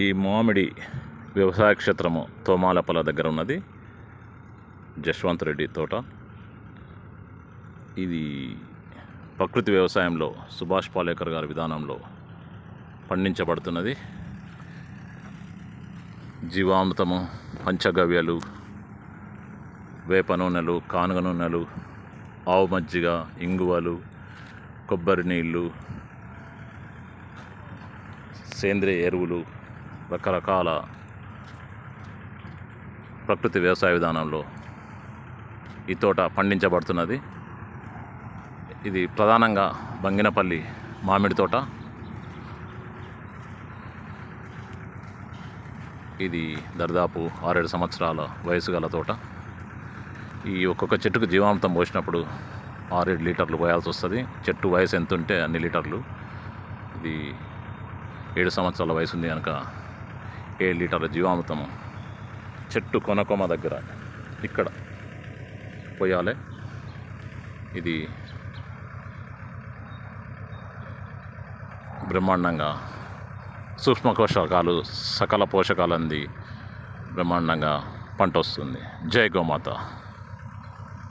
ఈ మామిడి వ్యవసాయ క్షేత్రము తోమాలపల దగ్గర ఉన్నది. జశ్వంత్ రెడ్డి తోట. ఇది ప్రకృతి వ్యవసాయంలో సుభాష్ పాలేకర్ గారి విధానంలో పండించబడుతున్నది. జీవామృతము పంచగవ్యలు వేప నూనెలు కానుగ నూనెలు ఆవు మజ్జిగ ఇంగువలు కొబ్బరి నీళ్ళు సేంద్రియ ఎరువులు రకరకాల ప్రకృతి వ్యవసాయ విధానంలో ఈ తోట పండించబడుతున్నది. ఇది ప్రధానంగా బంగినపల్లి మామిడి తోట. ఇది దాదాపు ఆరేడు సంవత్సరాల వయసు గల తోట. ఈ ఒక్కొక్క చెట్టుకు జీవామృతం పోసినప్పుడు ఆరేడు లీటర్లు పోయాల్సి వస్తుంది. చెట్టు వయసు ఎంత ఉంటే అన్ని లీటర్లు. ఇది ఏడు సంవత్సరాల వయసు ఉంది కనుక ఏడు లీటర్ల జీవామృతము. చెట్టు కొనకొమ దగ్గర ఇక్కడ పోయాలి. ఇది బ్రహ్మాండంగా సూక్ష్మ పోషకాలు సకల పోషకాలు అంది బ్రహ్మాండంగా పంట వస్తుంది జై గోమాత.